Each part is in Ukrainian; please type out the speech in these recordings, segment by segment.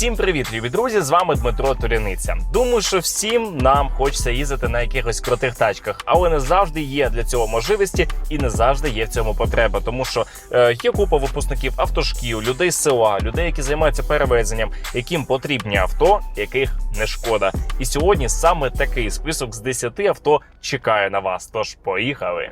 Всім привіт, любі друзі! З вами Дмитро Туряниця. Думаю, що всім нам хочеться їздити на якихось крутих тачках, але не завжди є для цього можливості і не завжди є в цьому потреба. Тому що е, є купа випускників автошкіл, людей з села, людей, які займаються перевезенням, яким потрібні авто, яких не шкода. І сьогодні саме такий список з 10 авто чекає на вас. Тож поїхали.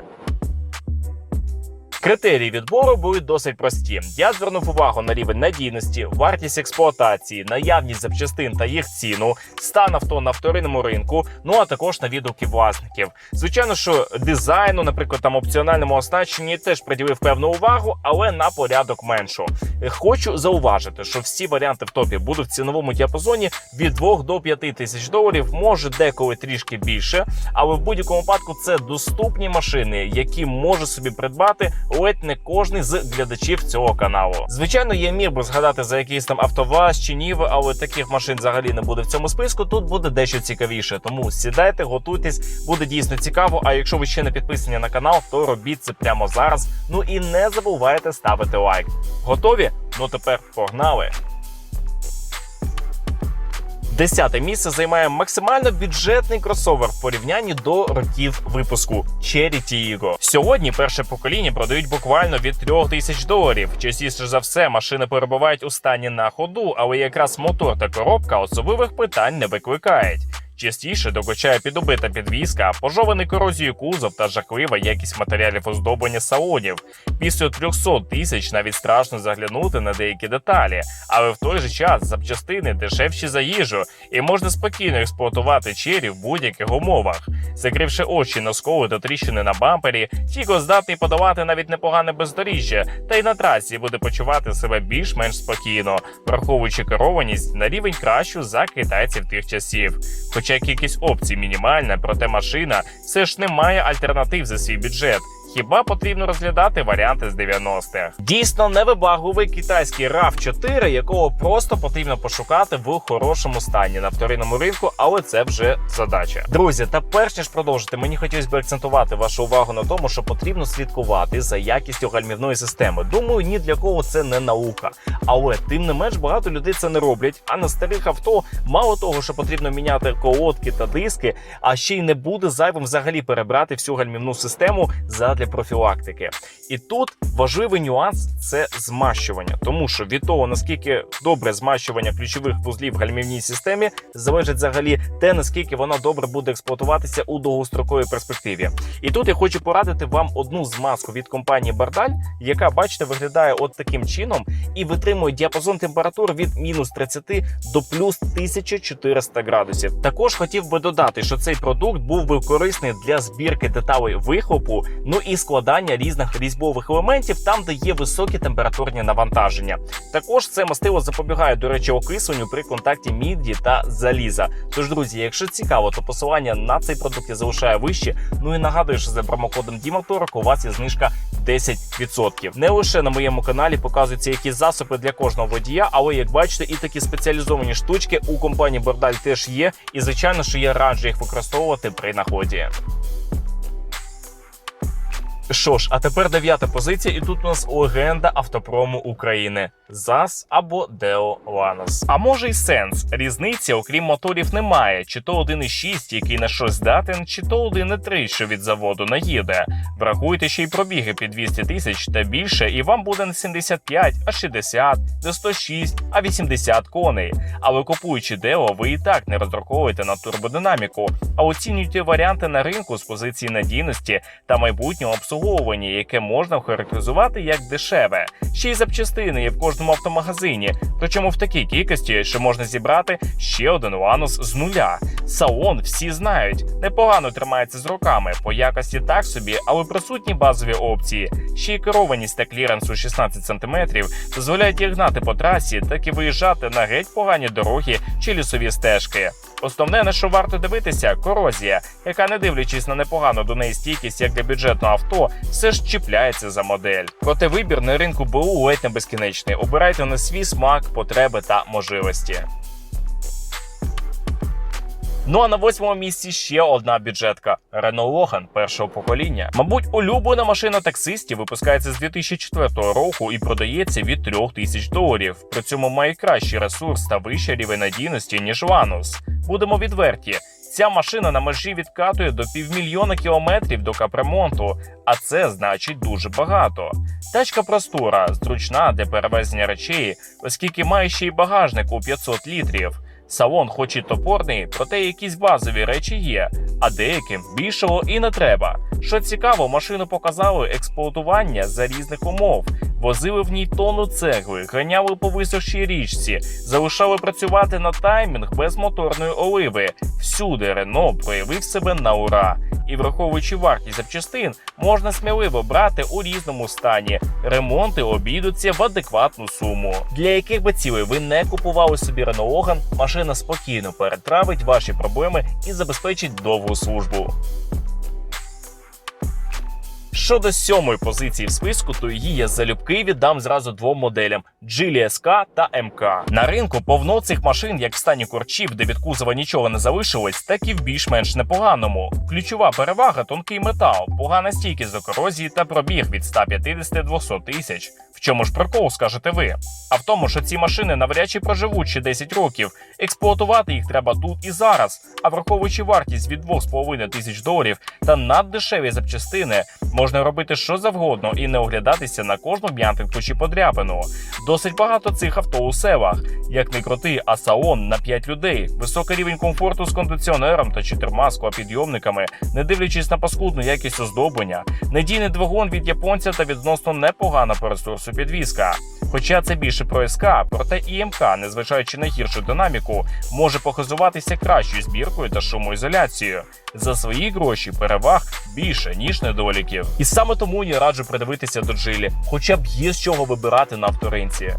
Критерії відбору будуть досить прості. Я звернув увагу на рівень надійності, вартість експлуатації, наявність запчастин та їх ціну, стан авто на вторинному ринку, ну а також на відгуки власників. Звичайно, що дизайну, наприклад, там опціональному оснащенні теж приділив певну увагу, але на порядок меншу. Хочу зауважити, що всі варіанти в топі будуть в ціновому діапазоні від 2 до 5 тисяч доларів, може деколи трішки більше, але в будь-якому випадку це доступні машини, які може собі придбати ледь не кожний з глядачів цього каналу. Звичайно, я міг би згадати за якийсь там автоваз чи ніви, але таких машин взагалі не буде в цьому списку. Тут буде дещо цікавіше. Тому сідайте, готуйтесь, буде дійсно цікаво. А якщо ви ще не підписані на канал, то робіть це прямо зараз. Ну і не забувайте ставити лайк. Готові? Ну тепер погнали. Десяте місце займає максимально бюджетний кросовер в порівнянні до років випуску Cherry Tiggo. Сьогодні перше покоління продають буквально від 3 тисяч доларів. Частіше за все машини перебувають у стані на ходу, але якраз мотор та коробка особливих питань не викликають. Частіше докучає підубита підвізка, пожований корозією кузов та жахлива якість матеріалів оздоблення салонів. Після 300 тисяч навіть страшно заглянути на деякі деталі, але в той же час запчастини дешевші за їжу, і можна спокійно експлуатувати чері в будь-яких умовах. Закривши очі на сколи та тріщини на бампері, Тіго здатний подавати навіть непогане бездоріжжя, та й на трасі буде почувати себе більш-менш спокійно, враховуючи керованість на рівень кращу за китайців тих часів. Хоча кількість опцій мінімальна, проте машина все ж не має альтернатив за свій бюджет. Хіба потрібно розглядати варіанти з 90-х? Дійсно невибагливий китайський rav 4 якого просто потрібно пошукати в хорошому стані на вторинному ринку, але це вже задача. Друзі, та перш ніж продовжити, мені хотілося б акцентувати вашу увагу на тому, що потрібно слідкувати за якістю гальмівної системи. Думаю, ні для кого це не наука. Але тим не менш багато людей це не роблять. А на старих авто мало того, що потрібно міняти колодки та диски, а ще й не буде зайвим взагалі перебрати всю гальмівну систему задля профілактики. І тут важливий нюанс це змащування, тому що від того наскільки добре змащування ключових вузлів в гальмівній системі залежить взагалі те, наскільки вона добре буде експлуатуватися у довгостроковій перспективі. І тут я хочу порадити вам одну змазку від компанії Бардаль, яка, бачите, виглядає от таким чином і витримує діапазон температур від мінус 30 до плюс 1400 градусів. Також хотів би додати, що цей продукт був би корисний для збірки деталей вихлопу, ну і складання різних різьбових елементів там, де є високі температурні навантаження. Також це мастило запобігає, до речі, окисленню при контакті міді та заліза. Тож, друзі, якщо цікаво, то посилання на цей продукт я залишаю вище. Ну і нагадую, що за промокодом Дімавторок у вас є знижка 10%. Не лише на моєму каналі показуються якісь засоби для кожного водія, але як бачите, і такі спеціалізовані штучки у компанії Бордаль теж є. І звичайно, що я раджу їх використовувати при нагоді. Що ж, а тепер дев'ята позиція, і тут у нас легенда автопрому України ЗАЗ або Део Ланос. А може й сенс. Різниці, окрім моторів, немає. Чи то 1,6, який на щось здатен, чи то 1,3, що від заводу наїде. Врахуйте ще й пробіги під 200 тисяч та більше, і вам буде не 75, а 60, не 106, а 80 коней. Але купуючи Део, ви і так не розраховуєте на турбодинаміку, а оцінюєте варіанти на ринку з позиції надійності та майбутнього обслуговування, яке можна охарактеризувати як дешеве. Ще й запчастини є в кожному автомагазині, причому в такій кількості, що можна зібрати ще один ланос з нуля. Салон всі знають, непогано тримається з руками, по якості так собі, але присутні базові опції. Ще й керованість та кліренс у 16 см дозволяють як гнати по трасі, так і виїжджати на геть погані дороги чи лісові стежки. Основне, на що варто дивитися, корозія, яка, не дивлячись на непогану до неї стійкість як для бюджетного авто, все ж чіпляється за модель. Проте вибір на ринку БУ ледь не безкінечний. Обирайте на свій смак, потреби та можливості. Ну а на восьмому місці ще одна бюджетка Renault Logan першого покоління. Мабуть, улюблена машина таксистів випускається з 2004 року і продається від 3000 доларів. При цьому має кращий ресурс та вищий рівень надійності ніж Ванус. Будемо відверті. Ця машина на межі відкатує до півмільйона кілометрів до капремонту, а це значить дуже багато. Тачка простора, зручна для перевезення речей, оскільки має ще й багажник у 500 літрів. Салон, хоч і топорний, проте якісь базові речі є, а деяким більшого і не треба. Що цікаво, машину показали експлуатування за різних умов. Возили в ній тонну цегли, ганяли по висохшій річці, залишали працювати на таймінг без моторної оливи. Всюди Рено проявив себе на ура. І враховуючи вартість запчастин, можна сміливо брати у різному стані. Ремонти обійдуться в адекватну суму. Для яких би цілей ви не купували собі Renault Logan, машина спокійно перетравить ваші проблеми і забезпечить довгу службу. Щодо сьомої позиції в списку, то її я залюбки віддам зразу двом моделям: Geely SK та MK. На ринку повно цих машин, як в стані корчів, де від кузова нічого не залишилось, так і в більш-менш непоганому. Ключова перевага тонкий метал, погана стійкість до корозії та пробіг від 150 до 200 тисяч. В чому ж прикол, скажете ви? А в тому, що ці машини навряд чи проживуть ще 10 років. Експлуатувати їх треба тут і зараз. А враховуючи вартість від 2,5 тисяч доларів та наддешеві запчастини, можна робити що завгодно і не оглядатися на кожну м'янтинку чи подряпину. Досить багато цих авто у селах. Як не крути, а салон на 5 людей, високий рівень комфорту з кондиціонером та чотирма склопідйомниками, не дивлячись на паскудну якість оздоблення, надійний двигун від японця та відносно непогана по ресурсу підвізка. Хоча це більше про СК, проте і МК, незважаючи на гіршу динаміку, може похизуватися кращою збіркою та шумоізоляцією. За свої гроші переваг більше ніж недоліків. І саме тому я раджу придивитися до джилі, хоча б є з чого вибирати на авторинці.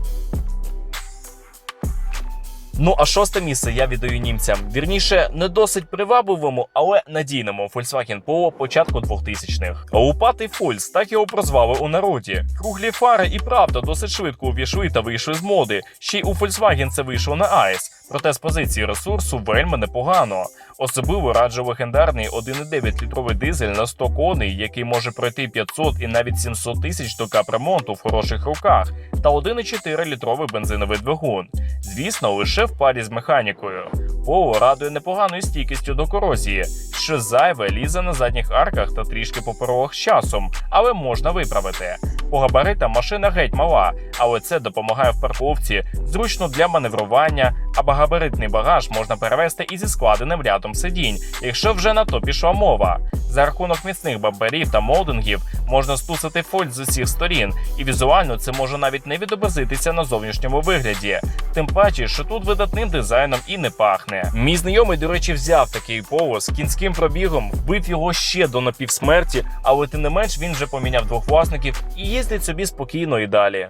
Ну а шосте місце я віддаю німцям. Вірніше, не досить привабливому, але надійному Volkswagen Polo початку 2000-х. Лупатий Фольц, так його прозвали у народі. Круглі фари і правда досить швидко увійшли та вийшли з моди. Ще й у Volkswagen це вийшло на AES. Проте з позиції ресурсу вельми непогано. Особливо раджу легендарний 1,9 літровий дизель на 100 коней, який може пройти 500 і навіть 700 тисяч до капремонту в хороших руках, та 1,4 літровий бензиновий двигун. Звісно, лише в парі з механікою. Поло радує непоганою стійкістю до корозії, що зайве лізе на задніх арках та трішки по з часом, але можна виправити. По габаритам машина геть мала, але це допомагає в парковці, зручно для маневрування, а багабаритний багаж можна перевести і зі складеним рядом сидінь, якщо вже на то пішла мова. За рахунок міцних бамперів та молдингів можна стусити фольд з усіх сторін, і візуально це може навіть не відобразитися на зовнішньому вигляді. Тим паче, що тут видатним дизайном і не пахне. Мій знайомий, до речі, взяв такий поло з кінським пробігом, вбив його ще до напівсмерті, але тим не менш він вже поміняв двох власників і їздить собі спокійно і далі.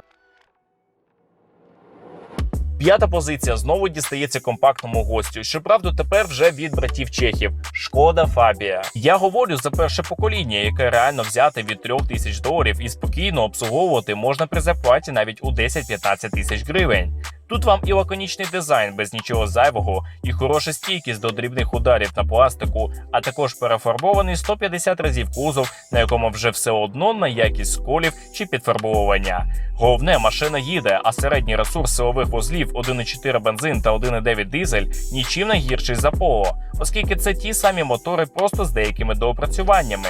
П'ята позиція знову дістається компактному гостю. Щоправда, тепер вже від братів чехів. Шкода Фабія. Я говорю за перше покоління, яке реально взяти від 3 тисяч доларів і спокійно обслуговувати можна при зарплаті навіть у 10-15 тисяч гривень. Тут вам і лаконічний дизайн без нічого зайвого, і хороша стійкість до дрібних ударів на пластику, а також перефарбований 150 разів кузов, на якому вже все одно на якість сколів чи підфарбовування. Головне, машина їде, а середній ресурс силових вузлів 1,4 бензин та 1,9 дизель нічим не гірший за Polo, оскільки це ті самі мотори просто з деякими доопрацюваннями.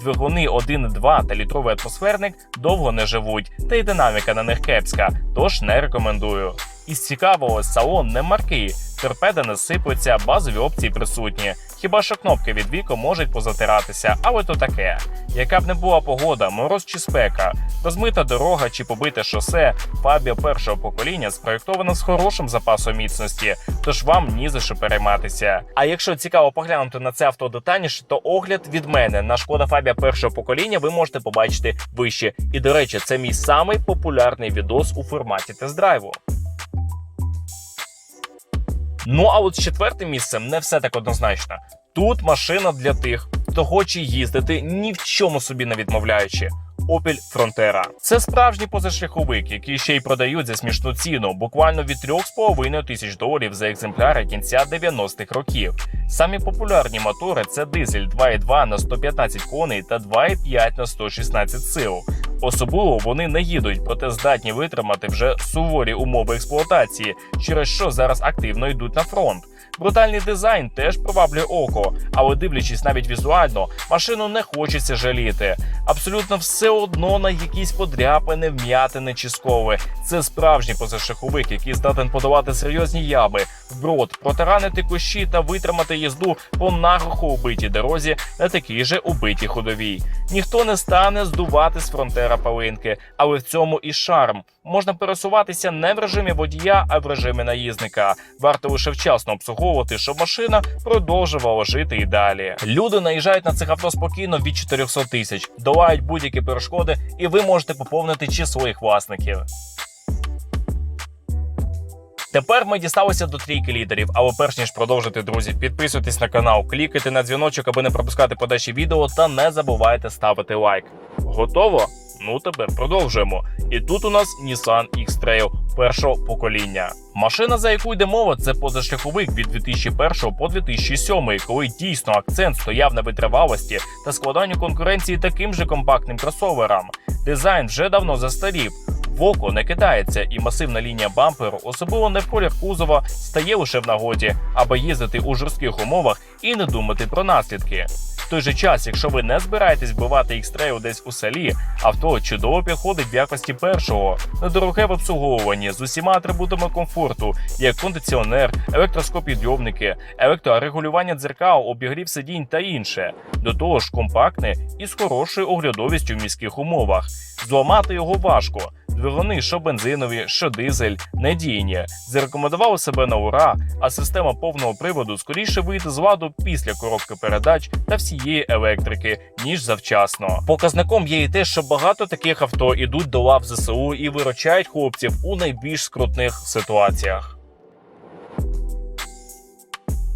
Двигуни 1,2 та літровий атмосферник довго не живуть, та й динаміка на них кепська, тож не рекомендую. Із цікавого салон не маркий, торпеда не сипуться, базові опції присутні. Хіба що кнопки від віку можуть позатиратися, але то таке. Яка б не була погода, мороз чи спека, розмита дорога чи побите шосе, Фабіо першого покоління спроєктовано з хорошим запасом міцності, тож вам ні за що перейматися. А якщо цікаво поглянути на це авто детальніше, то огляд від мене на шкода Фабія першого покоління ви можете побачити вище. І до речі, це мій самий популярний відос у форматі тест-драйву. Ну а от з четвертим місцем не все так однозначно. Тут машина для тих, хто хоче їздити ні в чому собі не відмовляючи. Opel Frontera. Це справжній позашляховик, який ще й продають за смішну ціну, буквально від 3,5 тисяч доларів за екземпляри кінця 90-х років. Самі популярні мотори це дизель 2,2 на 115 коней та 2,5 на 116 сил. Особливо вони не їдуть, проте здатні витримати вже суворі умови експлуатації, через що зараз активно йдуть на фронт. Брутальний дизайн теж приваблює око, але дивлячись навіть візуально, машину не хочеться жаліти. Абсолютно все одно на якісь подряпини, вм'ятини чи скови. Це справжній позашаховик, який здатен подавати серйозні ями, вброд, протаранити кущі та витримати їзду по наглухо убитій дорозі на такій же убитій ходовій. Ніхто не стане здувати з фронтера палинки, але в цьому і шарм. Можна пересуватися не в режимі водія, а в режимі наїзника. Варто лише вчасно обслуговувати, щоб машина продовжувала жити і далі. Люди наїжджають на цих авто спокійно від 400 тисяч, долають будь-які перешкоди, і ви можете поповнити число їх власників. Тепер ми дісталися до трійки лідерів. Але перш ніж продовжити, друзі, підписуйтесь на канал, клікайте на дзвіночок, аби не пропускати подальші відео, та не забувайте ставити лайк. Готово? Ну тепер продовжуємо. І тут у нас Nissan X-Trail першого покоління. Машина, за яку йде мова, це позашляховик від 2001 по 2007, коли дійсно акцент стояв на витривалості та складанню конкуренції таким же компактним кросоверам. Дизайн вже давно застарів. В око не кидається, і масивна лінія бамперу, особливо не в колір кузова, стає лише в нагоді, аби їздити у жорстких умовах і не думати про наслідки. В той же час, якщо ви не збираєтесь вбивати X-Trail десь у селі, авто чудово підходить в якості першого, недороге в обслуговуванні з усіма атрибутами комфорту, як кондиціонер, електроскопідйомники, електрорегулювання дзеркал, обігрів сидінь та інше. До того ж, компактне і з хорошою оглядовістю в міських умовах. Зламати його важко. Двигуни, що бензинові, що дизель, надійні, зарекомендували себе на ура, а система повного приводу скоріше вийде з ладу після коробки передач та всієї електрики, ніж завчасно. Показником є і те, що багато таких авто ідуть до лав ЗСУ і виручають хлопців у найбільш скрутних ситуаціях.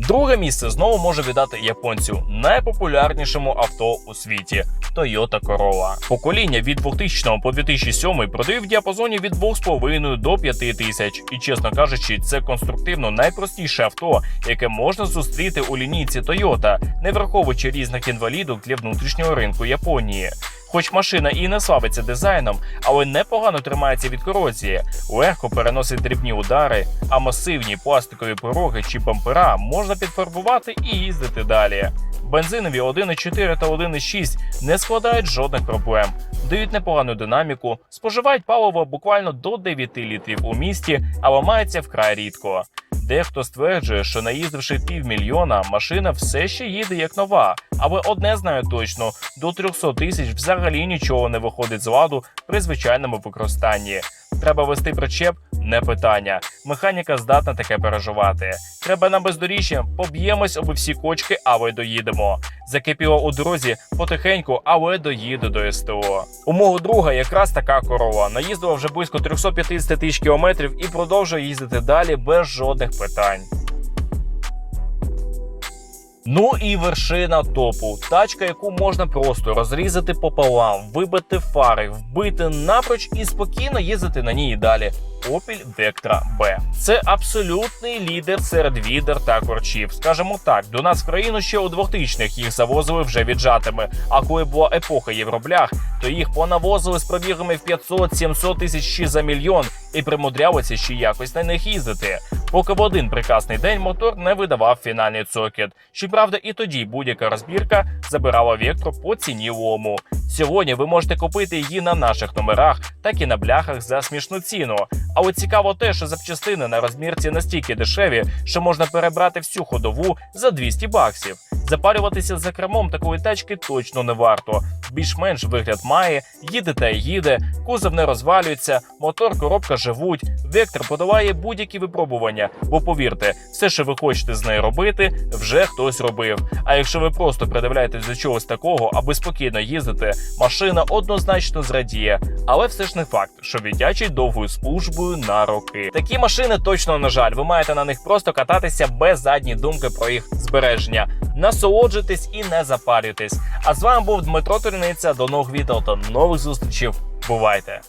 Друге місце знову може віддати японцю найпопулярнішому авто у світі Toyota Corolla. Покоління від 2000 по 2007 продає в діапазоні від 2,5 до 5 тисяч. І чесно кажучи, це конструктивно найпростіше авто, яке можна зустріти у лінійці Toyota, не враховуючи різних інвалідок для внутрішнього ринку Японії. Хоч машина і не славиться дизайном, але непогано тримається від корозії, легко переносить дрібні удари, а масивні пластикові пороги чи бампера можна підфарбувати і їздити далі. Бензинові 1,4 та 1,6 не складають жодних проблем, дають непогану динаміку, споживають паливо буквально до 9 літрів у місті, а ламаються вкрай рідко. Дехто стверджує, що наїздивши півмільйона, машина все ще їде як нова. Але одне знаю точно: до 300 тисяч взагалі нічого не виходить з ладу при звичайному використанні. Треба вести причеп не питання. Механіка здатна таке переживати. Треба на бездоріжжя, поб'ємось об всі кочки, але доїдемо. Закипіло у дорозі потихеньку, але доїду до СТО. У мого друга якраз така корова. Наїздила вже близько 350 тисяч кілометрів і продовжує їздити далі без жодних питань. Ну і вершина топу. Тачка, яку можна просто розрізати пополам, вибити фари, вбити напроч і спокійно їздити на ній далі. Opel Vectra B. Це абсолютний лідер серед відер та корчів. Скажемо так, до нас в країну ще у 2000-х їх завозили вже віджатими. А коли була епоха євроблях, то їх понавозили з пробігами в 500-700 тисяч чи за мільйон і примудрялися ще якось на них їздити. Поки в один прекрасний день мотор не видавав фінальний цокет. Щоправда, і тоді будь-яка розбірка забирала Вектор по ціні лому. Сьогодні ви можете купити її на наших номерах, так і на бляхах за смішну ціну. Але цікаво те, що запчастини на розмірці настільки дешеві, що можна перебрати всю ходову за 200 баксів. Запалюватися за кермом такої тачки точно не варто. Більш-менш вигляд має, їде та їде, кузов не розвалюється, мотор, коробка живуть. Вектор подолає будь-які випробування, бо повірте, все, що ви хочете з нею робити, вже хтось робив. А якщо ви просто придивляєтесь до чогось такого, аби спокійно їздити, машина однозначно зрадіє. але все ж не факт, що віддячить довгою службою на роки. Такі машини точно на жаль, ви маєте на них просто кататися без задньої думки про їх збереження. Насолоджуйтесь і не запарюйтесь. А з вами був Дмитро Турниця. До нових відео та нових зустрічей. Бувайте!